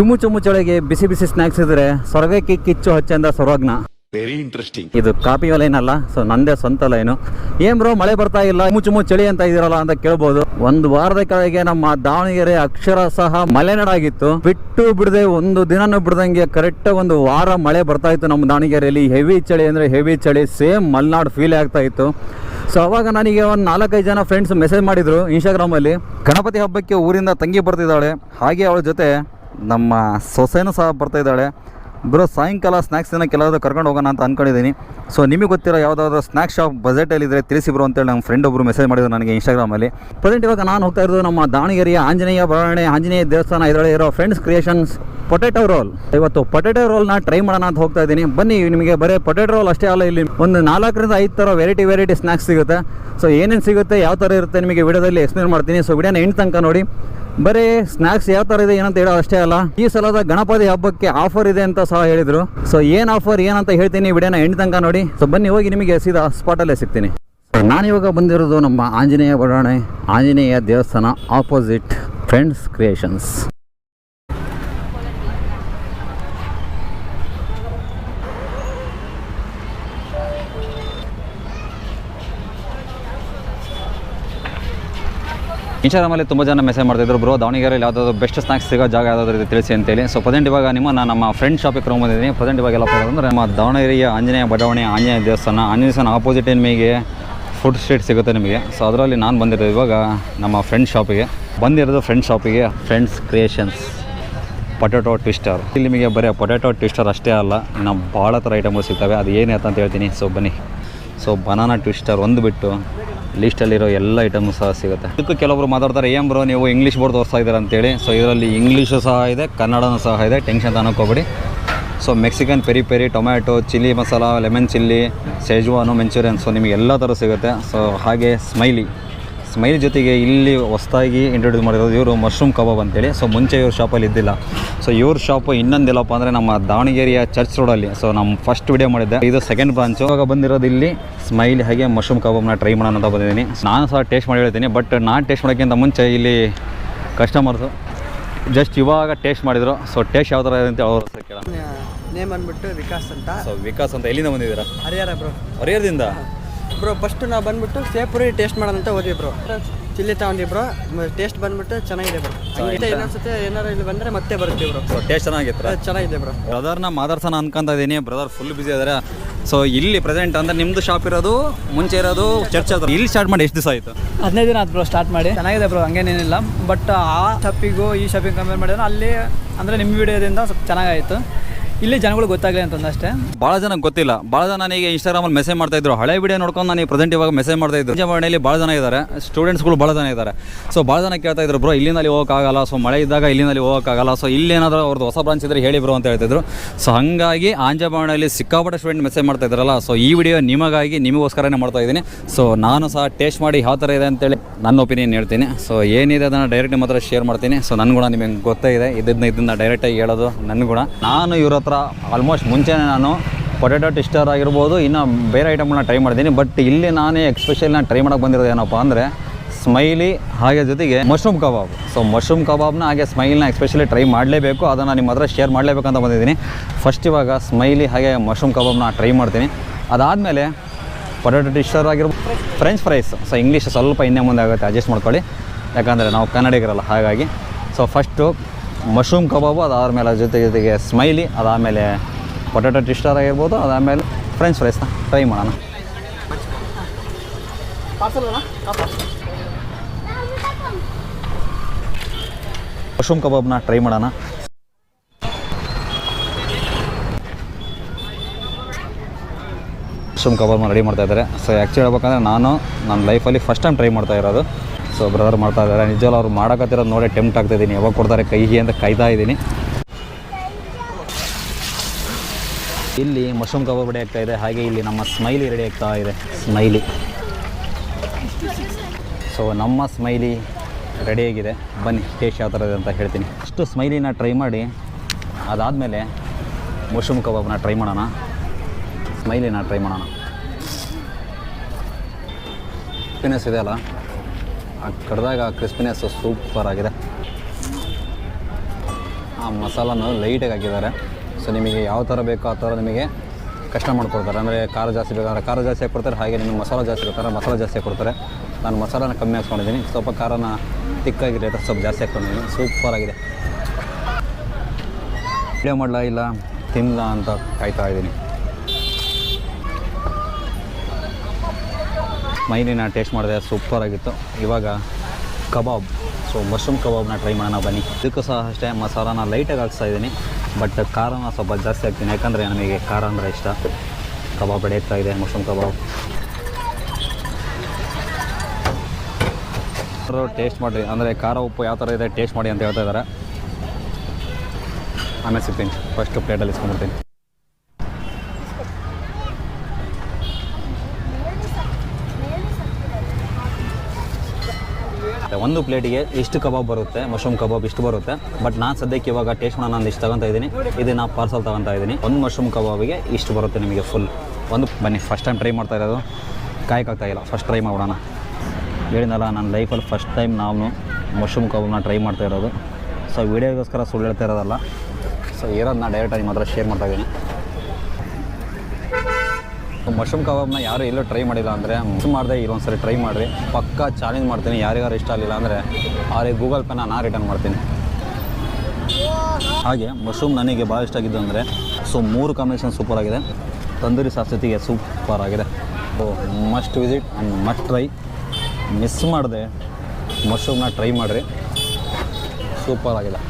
ಚುಮ್ಮು ಚುಮು ಚಳಿಗೆ ಬಿಸಿ ಬಿಸಿ ಸ್ನಾಕ್ಸ್ ಇದ್ರೆ ಸ್ವರ್ಗಕ್ಕೆ ಕಿಚ್ಚು ಹಚ್ಚಂದ ಸರ್ವಜ್ಞ ವೆರಿ ಇಂಟ್ರೆಸ್ಟಿಂಗ್ ಇದು ಕಾಪಿ ಲೈನ್ ಅಲ್ಲ ಸೊ ನಂದೇ ಸ್ವಂತ ಲೈನು ಏನ್ ಬ್ರೋ ಮಳೆ ಬರ್ತಾ ಇಲ್ಲ? ಚುಮ್ಮು ಚುಮು ಚಳಿ ಅಂತ ಇದಿರಲ್ಲ ಅಂತ ಕೇಳ್ಬೋದು. ಒಂದು ವಾರದ ಕೆಳಗೆ ನಮ್ಮ ದಾವಣಗೆರೆ ಅಕ್ಷರ ಸಹ ಮಲೆನಾಡಾಗಿತ್ತು. ಬಿಟ್ಟು ಬಿಡದೆ ಒಂದು ದಿನನೂ ಬಿಡದಂಗೆ ಕರೆಕ್ಟ್ ಒಂದು ವಾರ ಮಳೆ ಬರ್ತಾ ಇತ್ತು ನಮ್ಮ ದಾವಣಗೆರೆಯಲ್ಲಿ. ಹೆವಿ ಚಳಿ ಅಂದ್ರೆ ಹೆವಿ ಚಳಿ ಸೇಮ್ ಮಲೆನಾಡು ಫೀಲ್ ಆಗ್ತಾ ಇತ್ತು. ಸೊ ಅವಾಗ ನನಗೆ ಒಂದು ನಾಲ್ಕೈದು ಜನ ಫ್ರೆಂಡ್ಸ್ ಮೆಸೇಜ್ ಮಾಡಿದ್ರು ಇನ್ಸ್ಟಾಗ್ರಾಮಲ್ಲಿ ಗಣಪತಿ ಹಬ್ಬಕ್ಕೆ ಊರಿಂದ ತಂಗಿ ಬರ್ತಿದ್ದಾಳೆ. ಹಾಗೆ ಅವಳ ಜೊತೆ ನಮ್ಮ ಸೊಸೆನೂ ಸಹ ಬರ್ತಾ ಇದ್ದಾಳೆ. ಬ್ರೋ, ಸಾಯಂಕಾಲ ಸ್ನ್ಯಾಕ್ಸ್ ದಿನ ಕೆಲವಾದ್ರು ಕರ್ಕೊಂಡು ಹೋಗೋಣ ಅಂತ ಅಂದ್ಕೊಂಡಿದ್ದೀನಿ ಸೊ ನಿಮಗೆ ಗೊತ್ತಿರೋ ಯಾವುದಾದ್ರು ಸ್ನ್ಯಾಕ್ ಶಾಪ್ ಬಜೆಟಲ್ಲಿ ಇದ್ದರೆ ತಿಳಿಸಿ ಬ್ರೋ ಅಂತೇಳಿ ನಮ್ಮ ಫ್ರೆಂಡ್ ಒಬ್ಬರು ಮೆಸೇಜ್ ಮಾಡಿದ್ರು ನನಗೆ ಇನ್ಸ್ಟಾಗ್ರಾಮಲ್ಲಿ ಪ್ರೆಸೆಂಟ್ ಇವಾಗ ನಾನು ಹೋಗ್ತಾ ಇರೋದು ನಮ್ಮ ದಾವಣಗೆರೆಯ ಆಂಜನೇಯ ಬರಾಣೆ ಆಂಜನೇಯ ದೇವಸ್ಥಾನ ಇದರಲ್ಲಿ ಇರೋ ಫ್ರೆಂಡ್ಸ್ ಕ್ರಿಯೇಷನ್ಸ್ ಪೊಟೇಟೋ ರೋಲ್ ಇವತ್ತು ಪೊಟೆಟೊ ರೋಲ್ನ ಟ್ರೈ ಮಾಡೋಣ ಅಂತ ಹೋಗ್ತಾ ಇದ್ದೀನಿ. ಬನ್ನಿ, ನಿಮಗೆ ಬರೀ ಪೊಟೆಟೊ ರೋಲ್ ಅಷ್ಟೇ ಅಲ್ಲ, ಇಲ್ಲಿ ಒಂದು ನಾಲ್ಕರಿಂದ ಐದು ಥರ ವೆರೈಟಿ ವೆರೈಟಿ ಸ್ನ್ಯಾಕ್ಸ್ ಸಿಗುತ್ತೆ. ಸೊ ಏನೇನು ಸಿಗುತ್ತೆ, ಯಾವ ಥರ ಇರುತ್ತೆ ನಿಮಗೆ ವಿಡಿಯೋದಲ್ಲಿ ಎಕ್ಸ್ಪ್ಲೇನ್ ಮಾಡ್ತೀನಿ. ಸೊ ವಿಡಿಯೋನ ಎಂಟು ತನಕ ನೋಡಿ. ಬರೀ ಸ್ನಾಕ್ಸ್ ಯಾವ ತರ ಇದೆ ಏನಂತ ಹೇಳೋ ಅಷ್ಟೇ ಅಲ್ಲ, ಈ ಸಲದ ಗಣಪತಿ ಹಬ್ಬಕ್ಕೆ ಆಫರ್ ಇದೆ ಅಂತ ಸಹ ಹೇಳಿದ್ರು. ಸೊ ಏನು ಆಫರ್ ಏನಂತ ಹೇಳ್ತೀನಿ, ವಿಡಿಯೋನ ಎಂಟು ತನಕ ನೋಡಿ. ಸೊ ಬನ್ನಿ, ಹೋಗಿ ನಿಮಗೆ ಸೀದಾ ಸ್ಪಾಟಲ್ಲೇ ಸಿಗ್ತೀನಿ. ನಾನಿವಾಗ ಬಂದಿರೋದು ನಮ್ಮ ಆಂಜನೇಯ ಬಡಾಣೆ ಆಂಜನೇಯ ದೇವಸ್ಥಾನ ಆಪೋಸಿಟ್ ಫ್ರೆಂಡ್ಸ್ ಕ್ರಿಯೇಷನ್ಸ್ ಇನ್ಸ್ಟಾಗ್ರಾಮಲ್ಲಿ ತುಂಬ ಜನ ಮೆಸೇಜ್ ಮಾಡ್ತಿದ್ರು ಬ್ರೋ ದಾವಣಗೆರೆಯಲ್ಲಿ ಯಾವುದಾದ್ರು ಬೆಸ್ಟ್ ಸ್ನಾಕ್ಸ್ ಸಿಗೋ ಜಾಗ ಯಾವುದಾದ್ರು ಇದೆ ತಿಳಿಸಿ ಅಂತೇಳಿ. ಸೊ ಪ್ರೆಸೆಂಟ್ ಇವಾಗ ನಿಮ್ಮ ನಾನು ನಮ್ಮ ಫ್ರೆಂಡ್ ಶಾಪಿಗೆ ಕರ್ಕೊಂಡು ಬಂದಿದ್ದೀನಿ. ಪ್ರೆಸೆಂಟ್ ಇವಾಗ ಪ್ರಾಬ್ಲಮ್ ಅಂದರೆ ನಮ್ಮ ದಾವಣಗೆರೆಯ ಆಂಜನೇಯ ಬಡಾವಣೆ ಆಂಜನೇಯ ದೇವಸ್ಥಾನ. ಆಂಜನೇಯ ದೇವಸ್ಥಾನ ಆಪೋಸಿಟ್ ನಿಮಗೆ ಫುಡ್ ಸ್ಟ್ರೀಟ್ ಸಿಗುತ್ತೆ ನಿಮಗೆ. ಸೊ ಅದರಲ್ಲಿ ನಾನು ಬಂದಿರೋದು ಇವಾಗ ನಮ್ಮ ಫ್ರೆಂಡ್ ಶಾಪಿಗೆ ಬಂದಿರೋದು ಫ್ರೆಂಡ್ ಶಾಪಿಗೆ ಫ್ರೆಂಡ್ಸ್ ಕ್ರಿಯೇಷನ್ಸ್ ಪೊಟ್ಯಾಟೋ ಟ್ವಿಸ್ಟರ್ ಇಲ್ಲಿ ನಿಮಗೆ ಬರೀ ಪೊಟ್ಯಾಟೋ ಟ್ವಿಸ್ಟರ್ ಅಷ್ಟೇ ಅಲ್ಲ, ಇನ್ನು ಭಾಳ ಥರ ಐಟಮ್ಗಳು ಸಿಗ್ತವೆ. ಅದು ಏನು ಅಂತ ಹೇಳ್ತೀನಿ. ಸೊ ಬನ್ನಿ. ಸೊ ಬನಾನಾ ಟ್ವಿಸ್ಟರ್ ಒಂದು ಬಿಟ್ಟು ಲಿಸ್ಟಲ್ಲಿರೋ ಎಲ್ಲ ಐಟಮು ಸಹ ಸಿಗುತ್ತೆ. ಇದಕ್ಕೂ ಕೆಲವರು ಮಾತಾಡ್ತಾರೆ, ಏನು ಬ್ರೋ ನೀವು ಇಂಗ್ಲೀಷ್ ಬೋರ್ಡ್ ತೋರಿಸ್ತಾ ಇದ್ದೀರಾ? ಅಂತೇಳಿ. ಸೊ ಇದರಲ್ಲಿ ಇಂಗ್ಲೀಷು ಸಹ ಇದೆ ಕನ್ನಡನೂ ಸಹ ಇದೆ. Tension ತನಕೋಬೇಡಿ so Mexican peri peri tomato chilli masala lemon chilli schezwan manchurian so ನಿಮಗೆ ಎಲ್ಲ ಥರ ಸಿಗುತ್ತೆ. ಸೊ ಹಾಗೆ ಸ್ಮೈಲಿ ಸ್ಮೈಲ್ ಜೊತೆಗೆ ಇಲ್ಲಿ ಹೊಸದಾಗಿ ಇಂಟ್ರೊಡ್ಯೂಸ್ ಮಾಡಿರೋದು ಇವರು ಮಶ್ರೂಮ್ ಕಬಾಬ್ ಅಂತೇಳಿ. ಸೊ ಮುಂಚೆ ಇವ್ರ ಶಾಪಲ್ಲಿ ಇದ್ದಿಲ್ಲ. ಸೊ ಇವ್ರ ಶಾಪು ಇನ್ನೊಂದಿಲ್ಲಪ್ಪ ಅಂದರೆ ನಮ್ಮ ದಾವಣಗೆರೆಯ ಚರ್ಚ್ ರೋಡಲ್ಲಿ ಸೊ ನಮ್ಮ ಫಸ್ಟ್ ವಿಡಿಯೋ ಮಾಡಿದ್ದೆ. ಇದು ಸೆಕೆಂಡ್ ಬ್ರಾಂಚು ಇವಾಗ ಬಂದಿರೋದು ಇಲ್ಲಿ ಸ್ಮೈಲ್ ಹಾಗೆ ಮಶ್ರೂಮ್ ಕಬಾಬ್ನ ಟ್ರೈ ಮಾಡೋಣ ಅಂತ ಬಂದಿದ್ದೀನಿ. ನಾನು ಸಹ ಟೇಸ್ಟ್ ಮಾಡಿ ಹೇಳ್ತೀನಿ ಬಟ್ ನಾನು ಟೇಸ್ಟ್ ಮಾಡೋಕ್ಕಿಂತ ಮುಂಚೆ ಇಲ್ಲಿ ಕಸ್ಟಮರ್ಸು ಜಸ್ಟ್ ಇವಾಗ ಟೇಸ್ಟ್ ಮಾಡಿದ್ರು. ಸೊ ಟೇಸ್ಟ್ ಯಾವ ಥರ ಇದೆ ಅಂತ ಅವ್ರ ಹತ್ರ ಕೇಳೋಣ. ನೇಮ್ ಅಂದ್ಬಿಟ್ಟು ವಿಕಾಸ್ ಅಂತ. ಸೊ ವಿಕಾಸ್ ಅಂತ ಎಲ್ಲಿಂದ ಬಂದಿದ್ದೀರಾ? ಹರಿಹರ ಬ್ರೋ. ಹೊರೆಯದಿಂದ ಬ್ರೋ ಫಸ್ಟ್ ನಾವು ಬಂದ್ಬಿಟ್ಟು ಸೇಪುರಿ ಟೇಸ್ಟ್ ಮಾಡೋದಂತ ಅಂತ ಹೋದ್ವಿ ಬ್ರೋ. ಚಿಲ್ಲಿ ತಗೊಂಡ್ವಿ ಬ್ರೋ. ಟೇಸ್ಟ್ ಬಂದ್ಬಿಟ್ಟು ಚೆನ್ನಾಗಿದೆ ಬ್ರೋ. ಹಂಗೆ ಇನ್ನೊಂದ್ಸತಿ ಏನಾರು ಇಲ್ಲಿ ಬಂದರೆ ಮತ್ತೆ ಬರ್ತೀವಿ ಬ್ರೋ. ಟೇಸ್ಟ್ ಚೆನ್ನಾಗಿತ್ತು? ಚೆನ್ನಾಗಿದೆ ಬ್ರೋ. ಬ್ರದರ್ನ ಮಾತಾಡ್ಸೋಣ ಅನ್ಕೊಂತ ಇದ್ದೀನಿ ಬ್ರದರ್ ಫುಲ್ ಬಿಸಿ ಇದ್ದಾರೆ ಸೊ ಇಲ್ಲಿ ಪ್ರೆಸೆಂಟ್ ಅಂದ್ರೆ ನಿಮ್ದು ಶಾಪ್ ಇರೋದು ಮುಂಚೆ ಇರೋದು ಚರ್ಚ್ ಹತ್ರ. ಇಲ್ಲಿ ಸ್ಟಾರ್ಟ್ ಮಾಡಿ ಎಷ್ಟು ದಿವಸ ಆಯ್ತು? ಹದಿನೈದು ದಿನ ಆಯ್ತು ಬ್ರೋ ಸ್ಟಾರ್ಟ್ ಮಾಡಿ. ಚೆನ್ನಾಗಿದೆ ಬ್ರೋ ಹಂಗೇನೇನಿಲ್ಲ. ಬಟ್ ಆ ಶಾಪಿಗೂ ಈ ಶಾಪಿಗೆ ಕಂಪೇರ್ ಮಾಡಿದ್ರೆ ಅಲ್ಲಿ ಅಂದರೆ ನಿಮ್ಮ ವಿಡಿಯೋದಿಂದ ಸ್ವಲ್ಪ ಚೆನ್ನಾಗಾಯಿತು. ಇಲ್ಲಿ ಜನಗಳು ಗೊತ್ತಾಗಲಿ ಅಂತಂದು ಅಷ್ಟೇ. ಭಾಳ ಜನ ಗೊತ್ತಿಲ್ಲ. ಭಾಳ ಜನ ನನಗೆ ಇನ್ಸ್ಟಾಗ್ರಾಮಲ್ಲಿ ಮೆಸೇಜ್ ಮಾಡ್ತಾ ಇದ್ರು. ಹಳೆ ವಿಡಿಯೋ ನೋಡ್ಕೊಂಡು ನನಗೆ ಪ್ರೆಸೆಂಟ್ ಇವಾಗ ಮೆಸೇಜ್ ಮಾಡ್ತಾ ಇದ್ರು. ಮನೆಯಲ್ಲಿ ಭಾಳ ಜನ ಇದ್ದಾರೆ. ಸ್ಟೂಡೆಂಟ್ಸ್ಗಳು ಭಾಳ ಜನ ಇದ್ದಾರೆ. ಸೊ ಭಾಳ ಜನ ಕೇಳ್ತಾ ಇದ್ರು, ಬ್ರೋ ಇಲ್ಲಿಂದಲ್ಲಿ ಹೋಗೋಕ್ಕಾಗಲ್ಲ. ಸೊ ಮಳೆ ಇದ್ದಾಗ ಇಲ್ಲಿಂದಲ್ಲಿ ಹೋಗೋಕ್ಕಾಗಲ್ಲ. ಸೊ ಇಲ್ಲಿ ಏನಾದರೂ ಅವ್ರದ್ದು ಹೊಸ ಬ್ರಾಂಚ್ ಇದ್ರೆ ಹೇಳಿ ಬ್ರೋ ಅಂತ ಹೇಳ್ತಿದ್ರು. ಸೊ ಹಾಗಾಗಿ ಆಂಜಬಾವಣೆಯಲ್ಲಿ ಸಿಕ್ಕಾಪಟ್ಟೆ ಸ್ಟೂಡೆಂಟ್ ಮೆಸೇಜ್ ಮಾಡ್ತಾ ಇದ್ರಲ್ಲ ಸೊ ಈ ವಿಡಿಯೋ ನಿಮಗಾಗಿ, ನಿಮಗೋಸ್ಕರನೇ ಮಾಡ್ತಾ ಇದ್ದೀನಿ. ಸೊ ನಾನು ಸಹ ಟೇಸ್ಟ್ ಮಾಡಿ ಯಾವ ಥರ ಇದೆ ಅಂತೇಳಿ ನನ್ನ ಒಪಿನಿಯನ್ ಹೇಳ್ತೀನಿ. ಸೊ ಏನಿದೆ ಅದನ್ನು ಡೈರೆಕ್ಟ್ ನಿಮ್ಮ ಹತ್ರ ಶೇರ್ ಮಾಡ್ತೀನಿ. ಸೊ ನನ್ನ ಗುಣ ನಿಮಗೆ ಗೊತ್ತೇ ಇದೆ. ಇದನ್ನ ಇದನ್ನು ಡೈರೆಕ್ಟಾಗಿ ಹೇಳೋದು ನನ್ನ ಗುಣ. ನಾನು ಇವ್ರ ಹತ್ರ ಆಲ್ಮೋಸ್ಟ್ ಮುಂಚೆನೇ ನಾನು ಪೊಟೆಟೊ ಟಿಸ್ಟರ್ ಆಗಿರ್ಬೋದು, ಇನ್ನು ಬೇರೆ ಐಟಮ್ಗಳನ್ನ ಟ್ರೈ ಮಾಡಿದ್ದೀನಿ ಬಟ್ ಇಲ್ಲಿ ನಾನೇ ಎಕ್ಸ್ಪೆಷಲಿ ನಾನು ಟ್ರೈ ಮಾಡೋಕ್ಕೆ ಬಂದಿರೋದು ಏನಪ್ಪ ಅಂದರೆ ಸ್ಮೈಲಿ ಹಾಗೆ ಜೊತೆಗೆ ಮಶ್ರೂಮ್ ಕಬಾಬ್ ಸೊ ಮಶ್ರೂಮ್ ಕಬಾಬ್ನ ಹಾಗೆ ಸ್ಮೈಲ್ನ ಎಕ್ಸ್ಪೆಷಲಿ ಟ್ರೈ ಮಾಡಲೇಬೇಕು. ಅದನ್ನು ನಿಮ್ಮ ಹತ್ರ ಶೇರ್ ಮಾಡಲೇಬೇಕಂತ ಬಂದಿದ್ದೀನಿ. ಫಸ್ಟ್ ಇವಾಗ ಸ್ಮೈಲಿ ಹಾಗೆ ಮಶ್ರೂಮ್ ಕಬಾಬ್ನ ಟ್ರೈ ಮಾಡ್ತೀನಿ. ಅದಾದಮೇಲೆ ಪೊಟೆಟೊ ಟಿಸ್ಟರ್ ಆಗಿರ್ಬೋದು ಫ್ರೆಂಚ್ ಫ್ರೈಸ್ ಸೊ ಇಂಗ್ಲೀಷ್ ಸ್ವಲ್ಪ ಇನ್ನೇ ಮುಂದೆ ಆಗುತ್ತೆ. ಅಡ್ಜಸ್ಟ್ ಮಾಡ್ಕೊಳ್ಳಿ. ಯಾಕಂದರೆ ನಾವು ಕನ್ನಡಿಗರಲ್ಲ, ಹಾಗಾಗಿ. ಸೊ ಫಸ್ಟು ಮಶ್ರೂಮ್ ಕಬಾಬು ಅದಾದಮೇಲೆ ಮೇಲೆ ಜೊತೆ ಜೊತೆಗೆ ಸ್ಮೈಲಿ ಅದಾದಮೇಲೆ ಪೊಟೊಟೊ ಟಿಸ್ಟರ್ ಆಗಿರ್ಬೋದು, ಅದಾದಮೇಲೆ ಫ್ರೆಂಚ್ ಫ್ರೈಸ್ನ ಟ್ರೈ ಮಾಡೋಣ. ಮಶ್ರೂಮ್ ಕಬಾಬ್ನ ಟ್ರೈ ಮಾಡೋಣ. ಮಶ್ರೂಮ್ ಕಬಾಬ್ ರೆಡಿ ಮಾಡ್ತಾ ಇದ್ದಾರೆ ಸೊ ಆ್ಯಕ್ಚುಲಿ ಹೇಳ್ಬೇಕಂದ್ರೆ ನಾನು ನನ್ನ ಲೈಫಲ್ಲಿ ಫಸ್ಟ್ ಟೈಮ್ ಟ್ರೈ ಮಾಡ್ತಾ ಇರೋದು. ಸೊ ಬ್ರದರ್ ಮಾಡ್ತಾ ಇದ್ದಾರೆ ಅವ್ರು ಮಾಡೋಕತ್ತಿರೋದು ನೋಡಿ ಟೆಂಪ್ಟ್ ಆಗ್ತಾ ಇದ್ದೀನಿ. ಯಾವಾಗ ಕೊಡ್ತಾರೆ ಕೈಗೆ ಅಂತ ಕಾಯ್ತಾ ಇದ್ದೀನಿ. ಇಲ್ಲಿ ಮಶ್ರೂಮ್ ಕಬಾಬ್ ರೆಡಿ ಆಗ್ತಾ ಇದೆ. ಹಾಗೆ ಇಲ್ಲಿ ನಮ್ಮ ಸ್ಮೈಲಿ ರೆಡಿ ಆಗ್ತಾ ಇದೆ. ಸ್ಮೈಲಿ ಸೊ ನಮ್ಮ ಸ್ಮೈಲಿ ರೆಡಿಯಾಗಿದೆ ಬನ್ನಿ ಟೇಸ್ಟ್ ಯಾವ ಥರ ಇದೆ ಅಂತ ಹೇಳ್ತೀನಿ. ಅಷ್ಟು ಸ್ಮೈಲಿನ ಟ್ರೈ ಮಾಡಿ, ಅದಾದಮೇಲೆ ಮಶ್ರೂಮ್ ಕಬಾಬ್ನ ಟ್ರೈ ಮಾಡೋಣ. ಸ್ಮೈಲಿನ ಟ್ರೈ ಮಾಡೋಣ. ಕ್ರಿಸ್ಪಿನೆಸ್ ಇದೆ ಅಲ್ಲ? ಆ ಕಡ್ದಾಗ ಕ್ರಿಸ್ಪಿನೆಸ್ ಸೂಪರ್ ಆಗಿದೆ. ಆ ಮಸಾಲನ ಲೈಟಾಗಿ ಹಾಕಿದ್ದಾರೆ. ಸೊ ನಿಮಗೆ ಯಾವ ಥರ ಬೇಕೋ ಆ ಥರ ನಿಮಗೆ ಕಷ್ಟ ಮಾಡಿಕೊಡ್ತಾರೆ. ಅಂದರೆ ಖಾರ ಜಾಸ್ತಿ ಬೇಕಾದ್ರೆ ಖಾರ ಜಾಸ್ತಿ ಹಾಕ್ಕೊಡ್ತಾರೆ ಹಾಗೆ ನಿಮಗೆ ಮಸಾಲ ಜಾಸ್ತಿ ಬೇಕಾದ್ರೆ ಮಸಾಲ ಜಾಸ್ತಿ ಹಾಕ್ಕೊಡ್ತಾರೆ ನಾನು ಮಸಾಲಾನ ಕಮ್ಮಿ ಹಾಕ್ಸ್ಕೊಂಡಿದ್ದೀನಿ. ಸ್ವಲ್ಪ ಖಾರನ ತಿಕ್ಕಾಗಿರಿ ಅಥವಾ ಸ್ವಲ್ಪ ಜಾಸ್ತಿ ಹಾಕ್ಕೊಂಡಿದ್ದೀನಿ. ಸೂಪರ್ ಆಗಿದೆ. ವಿಡಿಯೋ ಮಾಡಲ ಇಲ್ಲ? ತಿನ್ನಲ ಅಂತ ಕಾಯ್ತಾ ಇದ್ದೀನಿ. ಮೈನಿನ ಟೇಸ್ಟ್ ಮಾಡಿದೆ, ಸೂಪರ್ ಆಗಿತ್ತು. ಇವಾಗ ಕಬಾಬ್. ಸೊ ಮಶ್ರೂಮ್ ಕಬಾಬ್ನ ಟ್ರೈ ಮಾಡೋಣ, ಬನ್ನಿ. ಇದಕ್ಕೂ ಸಹ ಅಷ್ಟೇ, ಮಸಾಲಾನ ಲೈಟಾಗಿ ಹಾಕ್ಸ್ತಾ ಇದ್ದೀನಿ ಬಟ್ ಖಾರನ ಸ್ವಲ್ಪ ಜಾಸ್ತಿ ಹಾಕ್ತೀನಿ, ಯಾಕಂದರೆ ನನಗೆ ಖಾರ ಅಂದರೆ ಇಷ್ಟ. ಕಬಾಬ್ ರೆಡಿ ಇದೆ ಮಶ್ರೂಮ್ ಕಬಾಬ್. ಟೇಸ್ಟ್ ಮಾಡಿರಿ. ಅಂದರೆ ಖಾರ, ಉಪ್ಪು ಯಾವ ಥರ ಇದೆ ಟೇಸ್ಟ್ ಮಾಡಿ ಅಂತ ಹೇಳ್ತಾ ಇದ್ದಾರೆ. ಆಮೇಲೆ ಸಿಗ್ತೀನಿ. ಫಸ್ಟು ಪ್ಲೇಟಲ್ಲಿ ಇಸ್ಕೊಂಡ್ಬಿಡ್ತೀನಿ. ಒಂದು ಪ್ಲೇಟಿಗೆ ಇಷ್ಟು ಕಬಾಬ್ ಬರುತ್ತೆ, ಮಶ್ರೂಮ್ ಕಬಾಬ್ ಇಷ್ಟು ಬರುತ್ತೆ. ಬಟ್ ನಾನು ಸದ್ಯಕ್ಕೆ ಇವಾಗ ಟೇಸ್ಟ್ ಮಾಡೋಣ ನಾನು ಇಷ್ಟು ತಗೊತಾ ಇದ್ದೀನಿ. ಇದು ನಾನು ಪಾರ್ಸಲ್ ತಗೊತಾ ಇದ್ದೀನಿ. ಒಂದು ಮಶ್ರೂಮ್ ಕಬಾಬಿಗೆ ಇಷ್ಟು ಬರುತ್ತೆ ನಿಮಗೆ ಫುಲ್ ಒಂದು ಬನ್ನಿ ಫಸ್ಟ್ ಟೈಮ್ ಟ್ರೈ ಮಾಡ್ತಾ ಇರೋದು. ಕಾಯಕ್ಕಾಗ್ತಾ ಇಲ್ಲ. ಫಸ್ಟ್ ಟ್ರೈ ಮಾಡೋಣ. ಹೇಳಿದ್ನಲ್ಲ, ನನ್ನ ಲೈಫಲ್ಲಿ ಫಸ್ಟ್ ಟೈಮ್ ನಾವು ಮಶ್ರೂಮ್ ಕಬಾಬ್ನ ಟ್ರೈ ಮಾಡ್ತಾ ಇರೋದು. ಸೊ ವೀಡಿಯೋಗೋಸ್ಕರ ಸುಳ್ಳು ಹೇಳ್ತಾ ಇರೋದಲ್ಲ. ಸೊ ಇರೋದು ನಾನು ಡೈರೆಕ್ಟಾಗಿ ಮಾತ್ರ ಶೇರ್ ಮಾಡ್ತಾ ಇದ್ದೀನಿ. ಮಶ್ರೂಮ್ ಕಬಾಬ್ನ ಯಾರು ಎಲ್ಲೂ ಟ್ರೈ ಮಾಡಿಲ್ಲ ಅಂದರೆ ಮಿಸ್ ಮಾಡಿದೆ ಇಲ್ಲೊಂದ್ಸರಿ ಟ್ರೈ ಮಾಡಿರಿ. ಪಕ್ಕಾ ಚಾಲೆಂಜ್ ಮಾಡ್ತೀನಿ. ಯಾರಿಗಾರು ಇಷ್ಟ ಆಗಲಿಲ್ಲ ಅಂದರೆ ಅವ್ರಿಗೆ ಗೂಗಲ್ ಪೇನ ನಾನು ರಿಟರ್ನ್ ಮಾಡ್ತೀನಿ. ಹಾಗೆ ಮಶ್ರೂಮ್ ನನಗೆ ಭಾಳ ಇಷ್ಟ ಆಗಿದ್ದು ಅಂದರೆ ಸೊ ಮೂರು ಕಾಂಬಿನೇಷನ್ ಸೂಪರ್ ಆಗಿದೆ. ತಂದೂರಿ ಸಾಸ್ ಜೊತೆಗೆ ಸೂಪರ್ ಆಗಿದೆ. So must visit and must try miss ಮಾಡಿದೆ. ಮಶ್ರೂಮ್ನ ಟ್ರೈ ಮಾಡಿರಿ. ಸೂಪರ್ ಆಗಿದೆ.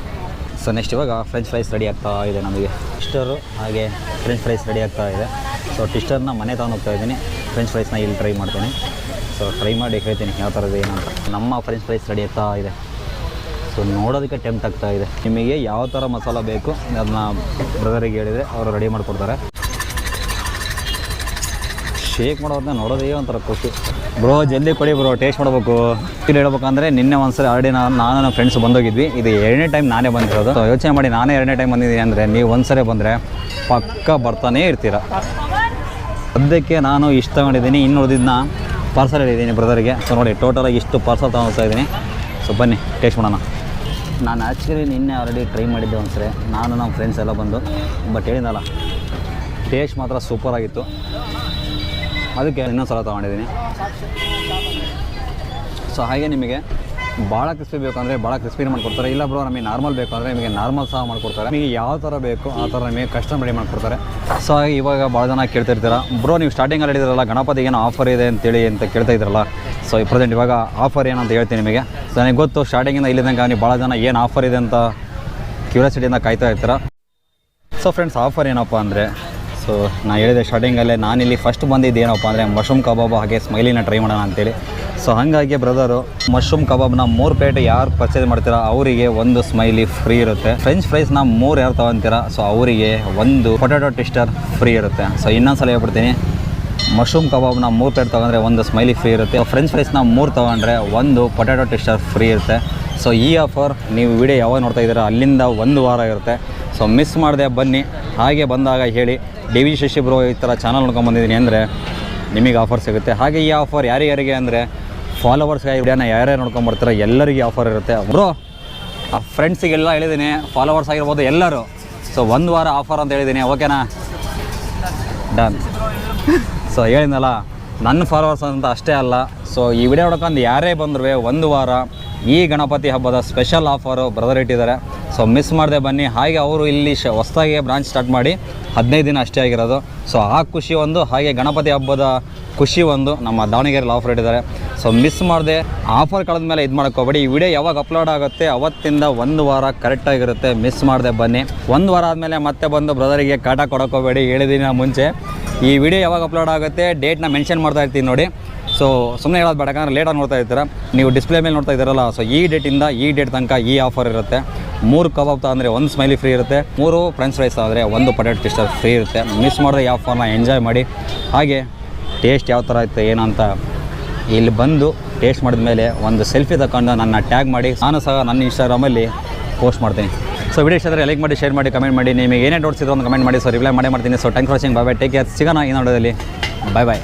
ಸೊ ನೆಕ್ಸ್ಟ್ ಇವಾಗ ಫ್ರೆಂಚ್ ಫ್ರೈಸ್ ರೆಡಿ ಆಗ್ತಾ ಇದೆ ನಮಗೆ. ಇಷ್ಟರು ಹಾಗೆ ಫ್ರೆಂಚ್ ಫ್ರೈಸ್ ರೆಡಿ ಆಗ್ತಾ ಇದೆ. ಸೊ ಟಿಸ್ಟರ್ನ ಮನೆ ತಗೊಂಡು ಹೋಗ್ತಾ ಇದ್ದೀನಿ. ಫ್ರೆಂಚ್ ಫ್ರೈಸ್ನ ಇಲ್ಲಿ ಟ್ರೈ ಮಾಡ್ತೀನಿ. ಸೊ ಟ್ರೈ ಮಾಡಿ ಹೇಳ್ತೀನಿ ಯಾವ ಥರದ್ದು ಏನಂತ ನಮ್ಮ ಫ್ರೆಂಚ್ ಫ್ರೈಸ್ ರೆಡಿ ಆಗ್ತಾ ಇದೆ. ಸೊ ನೋಡೋದಕ್ಕೆ ಟೆಂಪ್ಟ್ ಆಗ್ತಾ ಇದೆ. ನಿಮಗೆ ಯಾವ ಥರ ಮಸಾಲ ಬೇಕು ಅದನ್ನ ಬ್ರದರಿಗೆ ಹೇಳಿದರೆ ಅವರು ರೆಡಿ ಮಾಡಿಕೊಡ್ತಾರೆ. ಶೇಕ್ ಮಾಡೋದನ್ನ ನೋಡೋದೇ ಒಂಥರ ಖುಷಿ. ಬ್ರೋ ಜಲ್ದಿ ಕೊಡಿ ಬ್ರೋ ಟೇಸ್ಟ್ ಮಾಡಬೇಕು. ಇಲ್ಲಿ ಹೇಳ್ಬೇಕಂದ್ರೆ ನಿನ್ನೆ ಒಂದ್ಸರಿ ಆಲ್ರೆಡಿ ನಾನು ನಾನು ನನ್ನ ಫ್ರೆಂಡ್ಸ್ ಬಂದೋಗಿದ್ವಿ. ಇದು ಎರಡನೇ ಟೈಮ್ ನಾನೇ ಬಂದಿರೋದು. ಯೋಚನೆ ಮಾಡಿ ನಾನೇ ಎರಡನೇ ಟೈಮ್ ಬಂದಿದ್ದೀನಿ ಅಂದರೆ ನೀವು ಒಂದ್ಸರಿ ಬಂದರೆ ಪಕ್ಕ ಬರ್ತಾನೇ ಇರ್ತೀರ. ಸದ್ಯಕ್ಕೆ ನಾನು ಇಷ್ಟು ತಗೊಂಡಿದ್ದೀನಿ ಇನ್ನು ಉಳಿದಿದ್ದನ್ನ ಪಾರ್ಸಲ್ ಹೇಳಿದ್ದೀನಿ ಬ್ರದರಿಗೆ ಸೊ ನೋಡಿ ಟೋಟಲಾಗಿ ಇಷ್ಟು ಪಾರ್ಸಲ್ ತೊಗೊಳ್ತಾ ಇದ್ದೀನಿ. ಸೊ ಬನ್ನಿ ಟೇಸ್ಟ್ ಮಾಡೋಣ. ನಾನು ಆ್ಯಕ್ಚುಲಿ ನಿನ್ನೆ ಆಲ್ರೆಡಿ ಟ್ರೈ ಮಾಡಿದ್ದೆ ಒಂದ್ಸರಿ. ನಾನು ನಮ್ಮ ಫ್ರೆಂಡ್ಸ್ ಎಲ್ಲ ಬಂದು ಬಟ್ ಹೇಳಿದ್ನಲ್ಲ ಟೇಸ್ಟ್ ಮಾತ್ರ ಸೂಪರ್ ಆಗಿತ್ತು. ಅದಕ್ಕೆ ಇನ್ನೊಂದು ಸಲ ತೊಗೊಂಡಿದ್ದೀನಿ. ಸೊ ಹಾಗೆ ನಿಮಗೆ ಭಾಳ ಕ್ರಿಸ್ಪಿ ಬೇಕು ಅಂದರೆ ಭಾಳ ಕ್ರಿಸ್ಪಿನ ಮಾಡ್ಕೊಡ್ತಾರೆ. ಇಲ್ಲ ಬ್ರೋ ನಮಗೆ ನಾರ್ಮಲ್ ಬೇಕು ಅಂದರೆ ನಿಮಗೆ ನಾರ್ಮಲ್ ಸಹ ಮಾಡ್ಕೊಡ್ತಾರೆ. ನಿಮಗೆ ಯಾವ ಥರ ಬೇಕು ಆ ಥರ ನಿಮಗೆ ಕಸ್ಟಮ್ ರೆಡಿ ಮಾಡ್ಕೊಡ್ತಾರೆ. ಸೊ ಇವಾಗ ಭಾಳ ಜನ ಕೇಳ್ತಿರ್ತೀರ ಬ್ರೋ ನೀವು ಸ್ಟಾರ್ಟಿಂಗಲ್ಲಿ ಹೇಳಿದ್ರಲ್ಲ, ಗಣಪತಿಗೆ ಏನೋ ಆಫರ್ ಇದೆ ಅಂತೇಳಿ ಅಂತ ಕೇಳ್ತಾ ಇದ್ರಲ್ಲ. ಸೊ ಈ ಪ್ರೆಸೆಂಟ್ ಇವಾಗ ಆಫರ್ ಏನಂತ ಹೇಳ್ತೀನಿ ನಿಮಗೆ. ಸೊ ನನಗೆ ಗೊತ್ತು ಸ್ಟಾರ್ಟಿಂಗಿಂದ ಇಲ್ಲಿ ತನಕ ನೀವು ಭಾಳ ಜನ ಏನು ಆಫರ್ ಇದೆ ಅಂತ ಕ್ಯೂರಿಯಾಸಿಟಿಯಿಂದ ಕಾಯ್ತಾ ಇರ್ತೀರ. ಸೊ ಫ್ರೆಂಡ್ಸ್ ಆಫರ್ ಏನಪ್ಪ ಅಂದರೆ ಸೊ ನಾನು ಹೇಳಿದೆ ಸ್ಟಾರ್ಟಿಂಗಲ್ಲೇ ನಾನಿಲ್ಲಿ ಫಸ್ಟ್ ಬಂದಿದ್ದು ಏನಪ್ಪ ಅಂದರೆ ಮಶ್ರೂಮ್ ಕಬಾಬ್ ಹಾಗೆ ಸ್ಮೈಲಿನ ಟ್ರೈ ಮಾಡೋಣ ಅಂತೇಳಿ. ಸೊ ಹಾಗಾಗಿ ಬ್ರದರು ಮಶ್ರೂಮ್ ಕಬಾಬ್ನ ಮೂರು ಪ್ಲೇಟ್ ಯಾರು ಪರ್ಚೇಸ್ ಮಾಡ್ತೀರಾ ಅವರಿಗೆ ಒಂದು ಸ್ಮೈಲಿ ಫ್ರೀ ಇರುತ್ತೆ. ಫ್ರೆಂಚ್ ಫ್ರೈಸ್ನ ಮೂರು ಯಾರು ತೊಗೊತೀರಾ? ಸೊ ಅವರಿಗೆ ಒಂದು ಪೊಟ್ಯಾಟೊ ಟಿಸ್ಟರ್ ಫ್ರೀ ಇರುತ್ತೆ. ಸೊ ಇನ್ನೊಂದು ಸಲ ಹೇಳ್ಬಿಡ್ತೀನಿ ಮಶ್ರೂಮ್ ಕಬಾಬ್ನ ಮೂರು ಪ್ಲೇಟ್ ತೊಗೊಂಡ್ರೆ ಒಂದು ಸ್ಮೈಲಿ ಫ್ರೀ ಇರುತ್ತೆ. ಫ್ರೆಂಚ್ ಫ್ರೈಸ್ನ ಮೂರು ತೊಗೊಂಡ್ರೆ ಒಂದು ಪೊಟ್ಯಾಟೊ ಟಿಸ್ಟರ್ ಫ್ರೀ ಇರುತ್ತೆ. ಸೊ ಈ ಆಫರ್ ನೀವು ವಿಡಿಯೋ ಯಾವಾಗ ನೋಡ್ತಾ ಇದ್ದೀರಾ? ಅಲ್ಲಿಂದ ಒಂದು ವಾರ ಇರುತ್ತೆ. ಸೊ ಮಿಸ್ ಮಾಡಿದೆ, ಬನ್ನಿ. ಹಾಗೆ ಬಂದಾಗ ಹೇಳಿ, ಡಿ ವಿ ಶಶಿ ಬ್ರೋ ಈ ಥರ ಚಾನಲ್ ನೋಡ್ಕೊಂಬಂದಿದ್ದೀನಿ ಅಂದರೆ ನಿಮಗೆ ಆಫರ್ ಸಿಗುತ್ತೆ. ಹಾಗೆ ಈ ಆಫರ್ ಯಾರ್ಯಾರಿಗೆ ಅಂದರೆ ಫಾಲೋವರ್ಸ್ಗೆ ವಿಡಿಯೋನ ಯಾರ್ಯಾರು ನೋಡ್ಕೊಂಬರ್ತಾರೆ ಎಲ್ಲರಿಗೆ ಆಫರ್ ಇರುತ್ತೆ. ಬ್ರೋ, ಆ ಫ್ರೆಂಡ್ಸಿಗೆಲ್ಲ ಹೇಳಿದ್ದೀನಿ ಫಾಲೋವರ್ಸ್ ಆಗಿರ್ಬೋದು ಎಲ್ಲರೂ. ಸೊ ಒಂದು ವಾರ ಆಫರ್ ಅಂತ ಹೇಳಿದ್ದೀನಿ ಓಕೆನಾ ಡನ್ ಸೊ ಹೇಳಿದ್ನಲ್ಲ ನನ್ನ ಫಾಲೋವರ್ಸ್ ಅಂತ ಅಷ್ಟೇ ಅಲ್ಲ. ಸೊ ಈ ವಿಡಿಯೋ ನೋಡ್ಕೊಂಡು ಯಾರೇ ಬಂದರೂ ಒಂದು ವಾರ ಈ ಗಣಪತಿ ಹಬ್ಬದ ಸ್ಪೆಷಲ್ ಆಫರು ಬ್ರದರ್ ಇಟ್ಟಿದ್ದಾರೆ. ಸೊ ಮಿಸ್ ಮಾಡದೆ ಬನ್ನಿ. ಹಾಗೆ ಅವರು ಇಲ್ಲಿ ಶ ಹೊಸದಾಗಿ ಬ್ರಾಂಚ್ ಸ್ಟಾರ್ಟ್ ಮಾಡಿ ಹದಿನೈದು ದಿನ ಅಷ್ಟೇ ಆಗಿರೋದು. ಸೊ ಆ ಖುಷಿ ಒಂದು, ಹಾಗೆ ಗಣಪತಿ ಹಬ್ಬದ ಖುಷಿ ಒಂದು. ನಮ್ಮ ದಾವಣಗೆರೆಯಲ್ಲಿ ಆಫರ್ ಇಟ್ಟಿದ್ದಾರೆ ಸೊ ಮಿಸ್ ಮಾಡದೆ. ಆಫರ್ ಕಳೆದ ಮೇಲೆ ಇದು ಹೋಗ್ಬೇಡಿ. ಈ ವಿಡಿಯೋ ಯಾವಾಗ ಅಪ್ಲೋಡ್ ಆಗುತ್ತೆ, ಅವತ್ತಿಂದ ಒಂದು ವಾರ ಕರೆಕ್ಟಾಗಿರುತ್ತೆ ಮಿಸ್ ಮಾಡದೆ ಬನ್ನಿ. ಒಂದು ವಾರ ಆದಮೇಲೆ ಮತ್ತೆ ಬಂದು ಬ್ರದರಿಗೆ ಕಾಟ ಕೊಡೋಕೋಬೇಡಿ ಏಳು ದಿನ ಮುಂಚೆ. ಈ ವಿಡಿಯೋ ಯಾವಾಗ ಅಪ್ಲೋಡ್ ಆಗುತ್ತೆ ಡೇಟ್ನ ಮೆನ್ಷನ್ ಮಾಡ್ತಾ ಇರ್ತೀನಿ ನೋಡಿ. ಸೊ ಸುಮ್ಮನೆ ಹೇಳೋದು ಬೇಡ, ಯಾಕಂದ್ರೆ ಲೇಟಾಗಿ ನೋಡ್ತಾ ಇರ್ತೀರ. ನೀವು ಡಿಸ್ಪ್ಲೇ ಮೇಲೆ ನೋಡ್ತಾ ಇದ್ದೀರಲ್ಲ ಸೊ ಈ ಡೇಟಿಂದ ಈ ಡೇಟ್ ತನಕ ಈ ಆಫರ್ ಇರುತ್ತೆ. ಮೂರು ಕಬಾಬ್ ಅಂದರೆ ಒಂದು ಸ್ಮೈಲಿ ಫ್ರೀ ಇರುತ್ತೆ, ಮೂರು ಫ್ರೆಂಚ್ ಫ್ರೈಸ್ ಆದರೆ ಒಂದು ಪೊಟ್ಯಾಟೊ ಟಿಸ್ಟರ್ ಫ್ರೀ ಇರುತ್ತೆ. ಮಿಸ್ ಮಾಡಿದ್ರೆ ಯಾವ ಫೋನ್ನ ಎಂಜಾಯ್ ಮಾಡಿ. ಹಾಗೆ ಟೇಸ್ಟ್ ಯಾವ ಥರ ಇತ್ತು ಅಂತ ಇಲ್ಲಿ ಬಂದು ಟೇಸ್ಟ್ ಮಾಡಿದ ಮೇಲೆ ಒಂದು ಸೆಲ್ಫಿ ತಗೊಂಡು ನನ್ನ ಟ್ಯಾಗ್ ಮಾಡಿ, ನಾನು ಸಹ ನನ್ನ ಇನ್ಸ್ಟಾಗ್ರಾಮಲ್ಲಿ ಪೋಸ್ಟ್ ಮಾಡ್ತೀನಿ. ಸೊ ವಿಡಿಯೋ ಇಷ್ಟ ಲೈಕ್ ಮಾಡಿ ಶೇರ್ ಮಾಡಿ ಕಮೆಂಟ್ ಮಾಡಿ. ನಿಮಗೆ ಏನೇ ಡೌಟ್ಸ್ ಇದ್ರು ಒಂದು ಕಮೆಂಟ್ ಮಾಡಿ. ಸೊ ರಿಪ್ಲೈ ಮಾಡೇ ಮಾಡ್ತೀನಿ. So for watching bye bye take care ಸಿಗೋಣ ಈ ನೋಡೋದಲ್ಲಿ. ಬಾಯ್ ಬಾಯ್